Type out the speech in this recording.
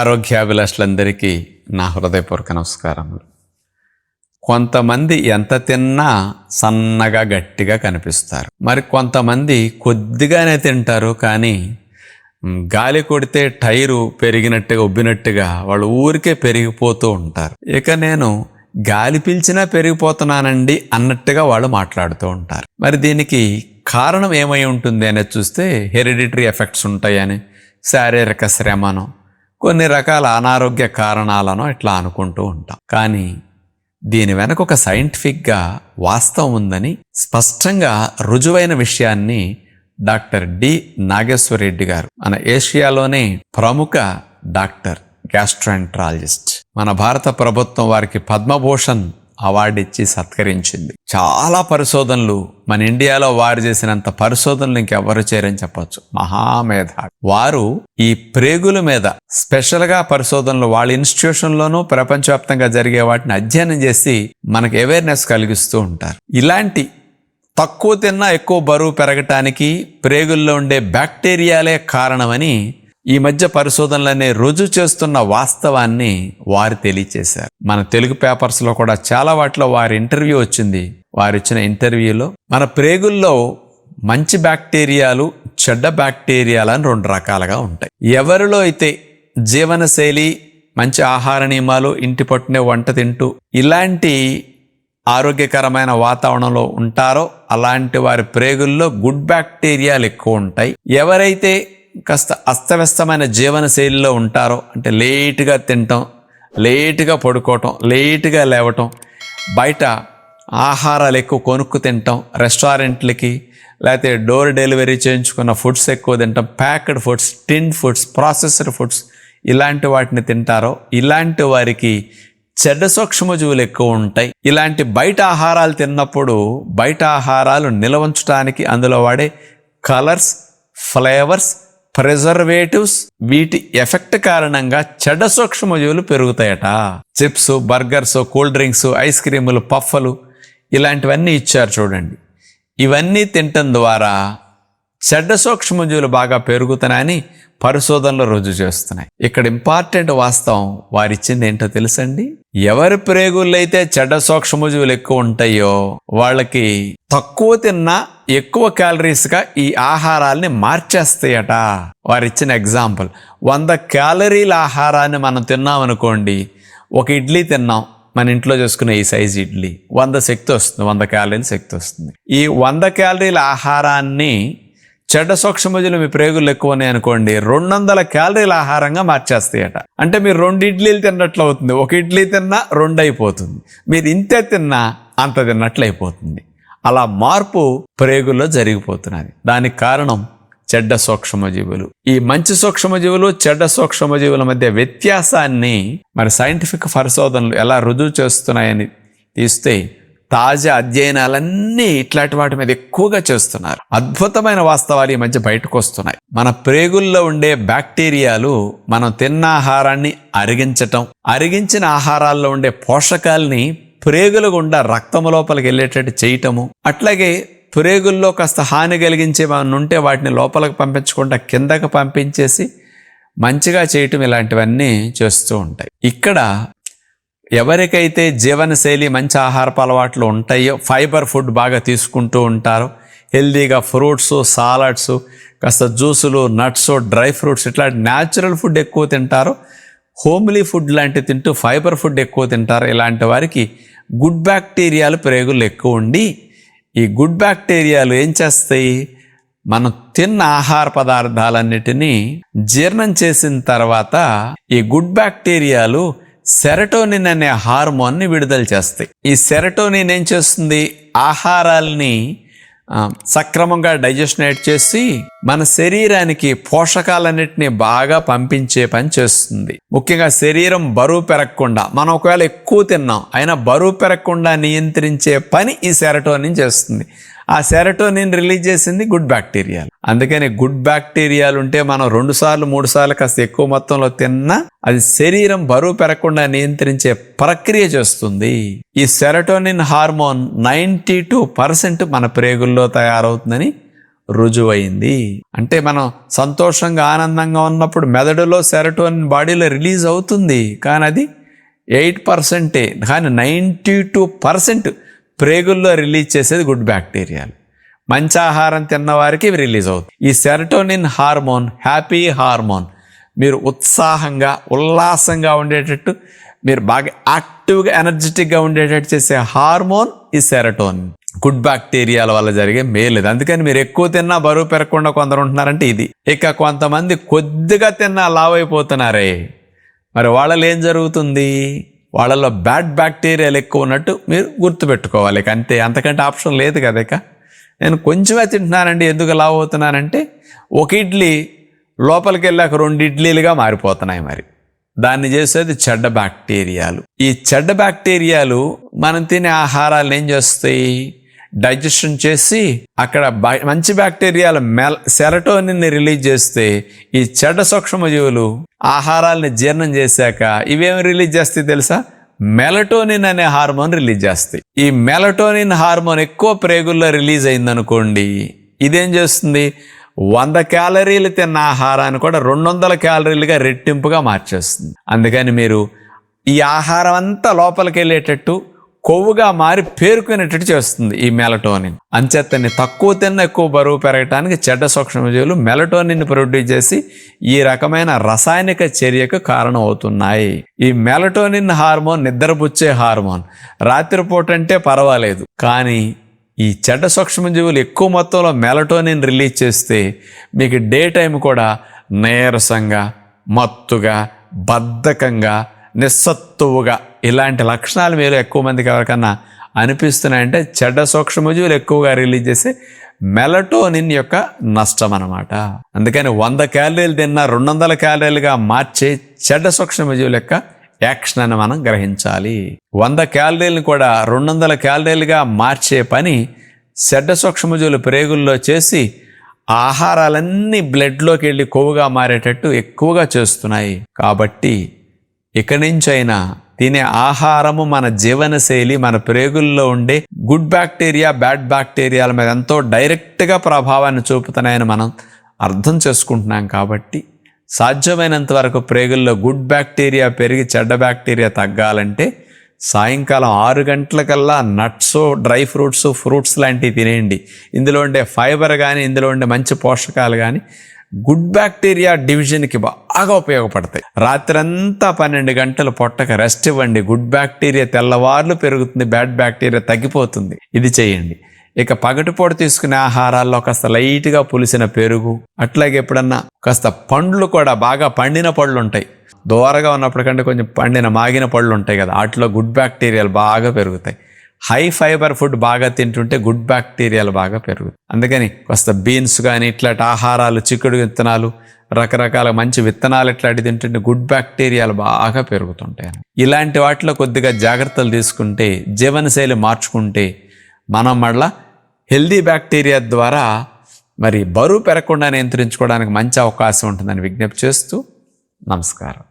ఆరోగ్యాభిలాషులందరికీ నా హృదయపూర్వక నమస్కారములు. కొంతమంది ఎంత తిన్నా సన్నగా గట్టిగా కనిపిస్తారు. మరి కొంతమంది కొద్దిగానే తింటారు కానీ గాలి కొడితే టైరు పెరిగినట్టుగా ఉబ్బినట్టుగా వాళ్ళు ఊరికే పెరిగిపోతూ ఉంటారు. ఇక నేను గాలి పీల్చినా పెరిగిపోతున్నానండి అన్నట్టుగా వాళ్ళు మాట్లాడుతూ ఉంటారు. మరి దీనికి కారణం ఏమై ఉంటుంది అనేది చూస్తే హెరిడిటరీ ఎఫెక్ట్స్ ఉంటాయని శారీరక శ్రమను కొన్ని రకాల అనారోగ్య కారణాలను ఇట్లా అనుకుంటూ ఉంటాం. కానీ దీని వెనక ఒక సైంటిఫిక్గా వాస్తవం ఉందని స్పష్టంగా రుజువైన విషయాన్ని డాక్టర్ డి నాగేశ్వరరెడ్డి గారు మన ఏషియాలోనే ప్రముఖ డాక్టర్ గ్యాస్ట్రాంట్రాలజిస్ట్. మన భారత ప్రభుత్వం వారికి పద్మభూషణ్ అవార్డు ఇచ్చి సత్కరించింది. చాలా పరిశోధనలు మన ఇండియాలో వారు చేసినంత పరిశోధనలు ఇంకెవరు చేయరని చెప్పొచ్చు. మహామేధ వారు ఈ ప్రేగుల మీద స్పెషల్గా పరిశోధనలు వాళ్ళ ఇన్స్టిట్యూషన్లోనూ ప్రపంచవ్యాప్తంగా జరిగే వాటిని అధ్యయనం చేసి మనకు అవేర్నెస్ కలిగిస్తూ ఉంటారు. ఇలాంటి తక్కువ తిన్నా ఎక్కువ బరువు పెరగటానికి ప్రేగుల్లో ఉండే బ్యాక్టీరియాలే కారణమని ఈ మధ్య పరిశోధనలనే రుజువు చేస్తున్న వాస్తవాన్ని వారు తెలియచేశారు. మన తెలుగు పేపర్స్లో కూడా చాలా వాటిలో వారి ఇంటర్వ్యూ వచ్చింది. వారు ఇచ్చిన ఇంటర్వ్యూలో మన ప్రేగుల్లో మంచి బ్యాక్టీరియాలు చెడ్డ బ్యాక్టీరియాలు అని రెండు రకాలుగా ఉంటాయి. ఎవరిలో అయితే జీవనశైలి మంచి ఆహార నియమాలు ఇంటి పట్టునే వంట తింటూ ఇలాంటి ఆరోగ్యకరమైన వాతావరణంలో ఉంటారో అలాంటి వారి ప్రేగుల్లో గుడ్ బ్యాక్టీరియాలు ఎక్కువ ఉంటాయి. ఎవరైతే కాస్త అస్తవ్యస్తమైన జీవన శైలిలో ఉంటారో అంటే లేటుగా తినటం లేటుగా పడుకోవటం లేటుగా లేవటం బయట ఆహారాలు ఎక్కువ కొనుక్కు తినటం రెస్టారెంట్లకి లేకపోతే డోర్ డెలివరీ చేయించుకున్న ఫుడ్స్ ఎక్కువ తింటాం packed foods tin foods processed foods ఇలాంటి వాటిని తింటారో ఇలాంటి వారికి చెడ్డ సూక్ష్మజీవులు ఎక్కువ ఉంటాయి. ఇలాంటి బయట ఆహారాలు తిన్నప్పుడు బయట ఆహారాలు నిలవంచడానికి అందులో వాడే కలర్స్ ఫ్లేవర్స్ ప్రిజర్వేటివ్స్ వీటి ఎఫెక్ట్ కారణంగా చెడ్డ సూక్ష్మజీవులు పెరుగుతాయట. Chips burgers cool drinks ice క్రీములు పఫ్ఫలు ఇలాంటివన్నీ ఇచ్చారు చూడండి. ఇవన్నీ తినటం ద్వారా చెడ్డ సూక్ష్మజీవులు బాగా పెరుగుతున్నాయని పరిశోధనలు రుజువు చేస్తున్నాయి. ఇక్కడ ఇంపార్టెంట్ వాస్తవం వారిచ్చింది ఏంటో తెలుసండి? ఎవరి ప్రేగుల్లో అయితే చెడ్డ సూక్ష్మజీవులు ఎక్కువ ఉంటాయో వాళ్ళకి తక్కువ తిన్నా ఎక్కువ క్యాలరీస్గా ఈ ఆహారాల్ని మార్చేస్తాయట. వారిచ్చిన ఎగ్జాంపుల్ వంద క్యాలరీల ఆహారాన్ని మనం తిన్నామనుకోండి ఒక ఇడ్లీ తిన్నాం మన ఇంట్లో చేసుకునే ఈ సైజ్ ఇడ్లీ వంద శక్తి వస్తుంది వంద క్యాలరీల శక్తి వస్తుంది. ఈ వంద క్యాలరీల ఆహారాన్ని చెడ్డ సూక్ష్మజులు మీ ప్రేగులు ఎక్కువ ఉన్నాయి అనుకోండి రెండు వందల క్యాలరీల ఆహారంగా మార్చేస్తాయట. అంటే మీరు రెండు ఇడ్లీలు తిన్నట్లు అవుతుంది ఒక ఇడ్లీ తిన్నా రెండు అయిపోతుంది మీరు ఇంతే తిన్నా అంత తిన్నట్లు అయిపోతుంది. అలా మార్పు ప్రేగుల్లో జరిగిపోతున్నది. దానికి కారణం చెడ్డ సూక్ష్మజీవులు. ఈ మంచి సూక్ష్మజీవులు చెడ్డ సూక్ష్మజీవుల మధ్య వ్యత్యాసాన్ని మరి సైంటిఫిక్ పరిశోధనలు ఎలా రుజువు చేస్తున్నాయని తీస్తే తాజా అధ్యయనాలన్నీ ఇట్లాంటి వాటి మీద ఎక్కువగా చేస్తున్నారు. అద్భుతమైన వాస్తవాలు ఈ మధ్య బయటకు వస్తున్నాయి. మన ప్రేగుల్లో ఉండే బ్యాక్టీరియాలు మనం తిన్న ఆహారాన్ని అరిగించటం అరిగించిన ఆహారాల్లో ఉండే పోషకాల్ని ప్రేగుల గుండా రక్తము లోపలికి వెళ్ళేటట్టు చేయటము. అట్లాగే ప్రేగుల్లో కాస్త హాని కలిగించే ఉంటే వాటిని లోపలికి పంపించకుండా కిందకి పంపించేసి మంచిగా చేయటం ఇలాంటివన్నీ చేస్తూ ఉంటాయి. ఇక్కడ ఎవరికైతే జీవనశైలి మంచి ఆహారపు అలవాట్లు ఉంటాయో ఫైబర్ ఫుడ్ బాగా తీసుకుంటూ ఉంటారో. హెల్దీగా ఫ్రూట్స్ సాలడ్స్ కాస్త జ్యూసులు నట్స్ డ్రై ఫ్రూట్స్ ఇట్లాంటి న్యాచురల్ ఫుడ్ ఎక్కువ తింటారో. హోమ్లీ ఫుడ్ లాంటివి తింటూ ఫైబర్ ఫుడ్ ఎక్కువ తింటారు. ఇలాంటి వారికి గుడ్ బ్యాక్టీరియాలు ప్రేగులు ఎక్కువ ఉండి ఈ గుడ్ బ్యాక్టీరియాలు ఏం చేస్తాయి? మనం తిన్న ఆహార పదార్థాలన్నిటినీ జీర్ణం చేసిన తర్వాత ఈ గుడ్ బ్యాక్టీరియాలు సెరటోనిన్ అనే హార్మోన్ని విడుదల చేస్తాయి. ఈ సెరటోనిన్ ఏం చేస్తుంది? ఆహారాల్ని సక్రమంగా డైజెషనేట్ చేసి మన శరీరానికి పోషకాలన్నిటిని బాగా పంపించే పని చేస్తుంది. ముఖ్యంగా శరీరం బరువు పెరగకుండా మనం ఒకవేళ ఎక్కువ తిన్నాం అయినా బరువు పెరగకుండా నియంత్రించే పని ఈ సెరటోనిన్ చేస్తుంది. ఆ సెరటోనిన్ రిలీజ్ చేసింది గుడ్ బ్యాక్టీరియాలు. అందుకని గుడ్ బ్యాక్టీరియాలు ఉంటే మనం రెండు సార్లు మూడు సార్లు కాస్త ఎక్కువ మొత్తంలో తిన్నా అది శరీరం బరువు పెరగకుండా నియంత్రించే ప్రక్రియ చేస్తుంది. ఈ serotonin hormone ninety two percent మన ప్రేగుల్లో తయారవుతుందని రుజువైంది. అంటే మనం సంతోషంగా ఆనందంగా ఉన్నప్పుడు మెదడులో సెరటోనిన్ బాడీలో రిలీజ్ అవుతుంది. కానీ అది ఎయిట్ పర్సెంటే కానీ నైంటీ టూ పర్సెంట్ ప్రేగుల్లో రిలీజ్ చేసేది గుడ్ బ్యాక్టీరియాలు. మంచి ఆహారం తిన్న వారికి ఇవి రిలీజ్ అవుతుంది ఈ సెరటోనిన్ హార్మోన్ హ్యాపీ హార్మోన్ మీరు ఉత్సాహంగా ఉల్లాసంగా ఉండేటట్టు మీరు బాగా యాక్టివ్గా ఎనర్జెటిక్గా ఉండేటట్టు చేసే హార్మోన్ ఈ సెరటోనిన్. గుడ్ బ్యాక్టీరియాల వల్ల జరిగే మేలు అందుకని మీరు ఎక్కువ తిన్నా బరువు పెరగకుండా కొందరు ఉంటున్నారంటే ఇది. ఇక కొంతమంది కొద్దిగా తిన్నా లావైపోతున్నారే. మరి వాళ్ళలో ఏం జరుగుతుంది? వాళ్ళలో బ్యాడ్ బ్యాక్టీరియాలు ఎక్కువ ఉన్నట్టు మీరు గుర్తుపెట్టుకోవాలి. ఇక అంతే అంతకంటే ఆప్షన్ లేదు కదా ఇక. నేను కొంచెమే తింటున్నానండి ఎందుకు లావ్ అవుతున్నానంటే ఒక ఇడ్లీ లోపలికి వెళ్ళాక రెండు ఇడ్లీలుగా మారిపోతున్నాయి మరి. దాన్ని చేసేది చెడ్డ బ్యాక్టీరియాలు. ఈ చెడ్డ బ్యాక్టీరియాలు మనం తినే ఆహారాలు ఏం చేస్తాయి? డైజెషన్ చేసి అక్కడ బ- మంచి బ్యాక్టీరియాలు మెల్ సెరటోనిన్ని రిలీజ్ చేస్తే ఈ చెడ్డ సూక్ష్మజీవులు ఆహారాలని జీర్ణం చేశాక ఇవేమి రిలీజ్ చేస్తాయి తెలుసా? మెలటోనిన్ అనే హార్మోన్ రిలీజ్ చేస్తాయి. ఈ మెలటోనిన్ హార్మోన్ ఎక్కువ ప్రేగుల్లో రిలీజ్ అయిందనుకోండి ఇదేం చేస్తుంది? వంద క్యాలరీలు తిన్న ఆహారాన్ని కూడా రెండు వందల క్యాలరీలుగా రెట్టింపుగా మార్చేస్తుంది. అందుకని మీరు ఈ ఆహారం అంతా లోపలికి వెళ్ళేటట్టు కొవ్వుగా మారి పేరుకునేటట్టు చేస్తుంది ఈ మెలటోనిన్. అంచేతని తక్కువ తిన్న ఎక్కువ బరువు పెరగటానికి చెడ్డ సూక్ష్మజీవులు మెలటోనిన్ ప్రొడ్యూస్ చేసి ఈ రకమైన రసాయనిక చర్యకు కారణం అవుతున్నాయి ఈ మెలటోనిన్ హార్మోన్ నిద్రపుచ్చే హార్మోన్. రాత్రిపూట అంటే పర్వాలేదు. కానీ ఈ చెడ్డ సూక్ష్మజీవులు ఎక్కువ మొత్తంలో మెలటోనిన్ రిలీజ్ చేస్తే మీకు డే టైం కూడా నీరసంగా మత్తుగా బద్ధకంగా నిస్సత్తువుగా ఇలాంటి లక్షణాలు మీరు ఎక్కువ మందికి ఎవరికన్నా అనిపిస్తున్నాయంటే చెడ్డ సూక్ష్మజీవులు ఎక్కువగా రిలీజ్ చేసే మెలటోనిన్ యొక్క నష్టం అన్నమాట. అందుకని వంద క్యాలరీలు తిన్న రెండు వందల క్యాలరీలుగా మార్చే చెడ్డ సూక్ష్మజీవుల యొక్క యాక్షన్ అని మనం గ్రహించాలి. వంద క్యాలరీలను కూడా రెండు వందల క్యాలరీలుగా మార్చే పని చెడ్డ సూక్ష్మజీవులు ప్రేగుల్లో చేసి ఆహారాలన్నీ బ్లడ్లోకి వెళ్ళి కొవ్వుగా మారేటట్టు ఎక్కువగా చేస్తున్నాయి. కాబట్టి ఇక నుంచైనా తినే ఆహారము మన జీవనశైలి మన ప్రేగుల్లో ఉండే గుడ్ బ్యాక్టీరియా బ్యాడ్ బ్యాక్టీరియాల మీద ఎంతో డైరెక్ట్గా ప్రభావాన్ని చూపుతున్నాయని మనం అర్థం చేసుకుంటున్నాం కాబట్టి సాధ్యమైనంత వరకు ప్రేగుల్లో గుడ్ బ్యాక్టీరియా పెరిగి చెడ్డ బ్యాక్టీరియా తగ్గాలంటే సాయంకాలం ఆరు గంటలకల్లా నట్స్ డ్రై ఫ్రూట్స్ ఫ్రూట్స్ లాంటివి తినేయండి. ఇందులో ఉండే ఫైబర్ కానీ ఇందులో ఉండే మంచి పోషకాలు కానీ గుడ్ బ్యాక్టీరియా డివిజన్కి బాగా ఉపయోగపడతాయి. రాత్రంతా పన్నెండు గంటలు పొట్టక రెస్ట్ ఇవ్వండి. గుడ్ బ్యాక్టీరియా తెల్లవార్లు పెరుగుతుంది బ్యాడ్ బ్యాక్టీరియా తగ్గిపోతుంది. ఇది చేయండి. ఇక పగటిపూట తీసుకునే ఆహారాల్లో కాస్త లైట్గా పులిసిన పెరుగు అట్లాగే ఎప్పుడన్నా కాస్త పండ్లు కూడా బాగా పండిన పళ్ళు ఉంటాయి దూరగా ఉన్నప్పటికంటే కొంచెం పండిన మాగిన పళ్ళు ఉంటాయి కదా వాటిలో గుడ్ బ్యాక్టీరియాలు బాగా పెరుగుతాయి. హై ఫైబర్ ఫుడ్ బాగా తింటుంటే గుడ్ బ్యాక్టీరియాలు బాగా పెరుగుతాయి. అందుకని కాస్త బీన్స్ కానీ ఇట్లాంటి ఆహారాలు చిక్కుడు విత్తనాలు రకరకాల మంచి విత్తనాలు ఇట్లాంటి తింటుంటే గుడ్ బ్యాక్టీరియాలు బాగా పెరుగుతుంటాయి. ఇలాంటి వాటిలో కొద్దిగా జాగ్రత్తలు తీసుకుంటే జీవనశైలి మార్చుకుంటే మనం మళ్ళా హెల్దీ బ్యాక్టీరియా ద్వారా మరి బరువు పెరగకుండా నియంత్రించుకోవడానికి మంచి అవకాశం ఉంటుందని విజ్ఞప్తి చేస్తూ నమస్కారం.